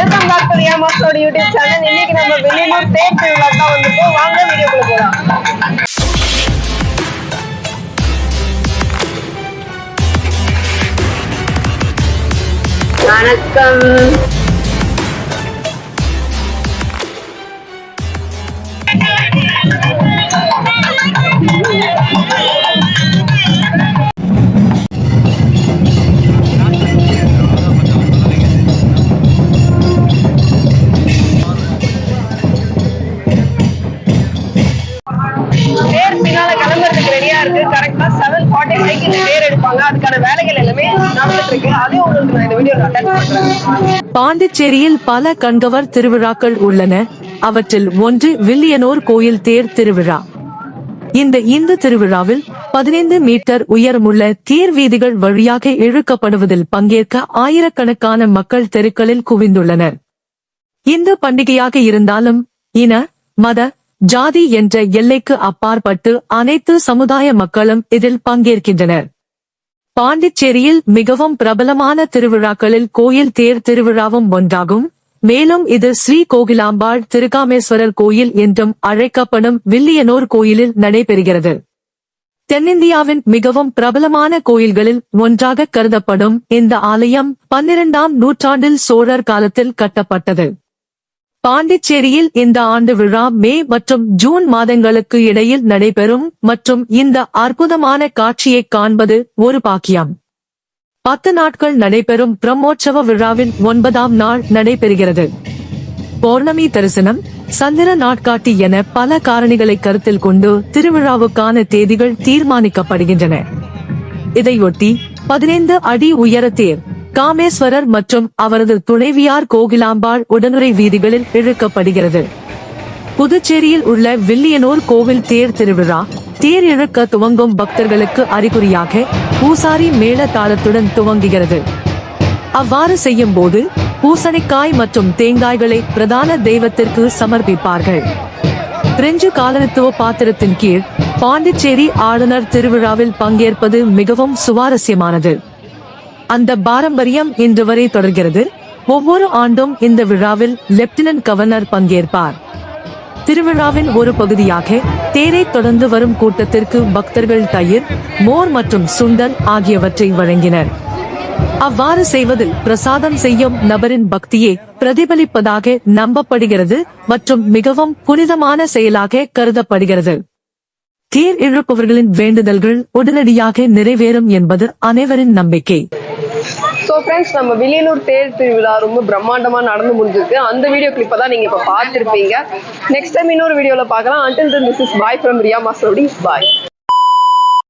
Welcome back to Riya YouTube channel. இன்னைக்கு நம்ம வெளியூர் தேர் திருவிழா தான் வந்துட்டோம் வாங்க வீடியோக்குள்ள போலாம். வணக்கம். பாண்டிச்சேரியில் பல கண்கவர் திருவிழாக்கள் உள்ளன. அவற்றில் ஒன்று வில்லியனூர் கோயில் தேர் திருவிழா. இந்த இந்து திருவிழாவில் பதினைந்து மீட்டர் உயரமுள்ள தேர் வீதிகள் வழியாக இழுக்கப்படுவதில் பங்கேற்க ஆயிரக்கணக்கான மக்கள் தெருக்களில் குவிந்துள்ளனர். இந்து பண்டிகையாக இருந்தாலும் இன மத ஜாதி என்ற எல்லைக்கு அப்பாற்பட்டு அனைத்து சமுதாய மக்களும் இதில் பங்கேற்கின்றனர். பாண்டிச்சேரியில் மிகவும் பிரபலமான திருவிழாக்களில் கோயில் தேர் திருவிழாவும் ஒன்றாகும். மேலும் இது ஸ்ரீ கோகிலாம்பாள் திருகாமேஸ்வரர் கோயில் என்றும் அழைக்கப்படும் வில்லியனூர் கோயிலில் நடைபெறுகிறது. தென்னிந்தியாவின் மிகவும் பிரபலமான கோயில்களில் ஒன்றாக கருதப்படும் இந்த ஆலயம் பன்னிரண்டாம் நூற்றாண்டில் சோழர் காலத்தில் கட்டப்பட்டது. பாண்டிச்சேரியில் இந்த ஆண்டு விழா மே மற்றும் ஜூன் மாதங்களுக்கு இடையில் நடைபெறும் மற்றும் இந்த அற்புதமான காட்சியை காண்பது ஒரு பாக்கியம். பத்து நாட்கள் நடைபெறும் பிரம்மோற்சவ விழாவின் ஒன்பதாம் நாள் நடைபெறுகிறது. பௌர்ணமி தரிசனம் சந்திர நாட்காட்டி என பல காரணிகளை கருத்தில் கொண்டு திருவிழாவுக்கான தேதிகள் தீர்மானிக்கப்படுகின்றன. இதையொட்டி பதினைந்து அடி உயர தேர் காமேஸ்வரர் மற்றும் அவரது துணைவியார் கோகிலாம்பாள் உடனுறை வீதிகளில் இழுக்கப்படுகிறது. புதுச்சேரியில் உள்ள வில்லியனூர் கோவில் தேர் திருவிழா தேர் இழுக்க துவங்கும் பக்தர்களுக்கு அறிகுறியாக பூசாரி மேள தாளத்துடன் துவங்குகிறது. அவ்வாறு செய்யும் போது பூசணிக்காய் மற்றும் தேங்காய்களை பிரதான தெய்வத்திற்கு சமர்ப்பிப்பார்கள். பிரெஞ்சு காலனித்துவ பாத்திரத்தின் கீழ் பாண்டிச்சேரி ஆளுநர் திருவிழாவில் பங்கேற்பது மிகவும் சுவாரஸ்யமானது. அந்த பாரம்பரியம் இன்று வரை தொடர்கிறது. ஒவ்வொரு ஆண்டும் இந்த விழாவில் லெப்டினன்ட் கவர்னர் பங்கேற்பார். திருவிழாவின் ஒரு பகுதியாக தேரை தொடர்ந்து வரும் கூட்டத்திற்கு பக்தர்கள் தயிர் மோர் மற்றும் சுண்டல் ஆகியவற்றை வழங்கினர். அவ்வாறு செய்வதில் பிரசாதம் செய்யும் நபரின் பக்தியை பிரதிபலிப்பதாக நம்பப்படுகிறது மற்றும் மிகவும் புனிதமான செயலாக கருதப்படுகிறது. தேர் இழுப்பவர்களின் வேண்டுதல்கள் உடனடியாக நிறைவேறும் என்பது அனைவரின் நம்பிக்கை. ஸோ ஃப்ரெண்ட்ஸ் நம்ம வில்லியனூர் தேர் திருவிழா ரொம்ப பிரம்மாண்டமா நடந்து முடிஞ்சிருக்கு. அந்த வீடியோ கிளிப்பை தான் நீங்க இப்போ பார்த்துருப்பீங்க. நெக்ஸ்ட் டைம் இன்னொரு வீடியோவில் பார்க்கலாம். Until this is bye from Riya master bye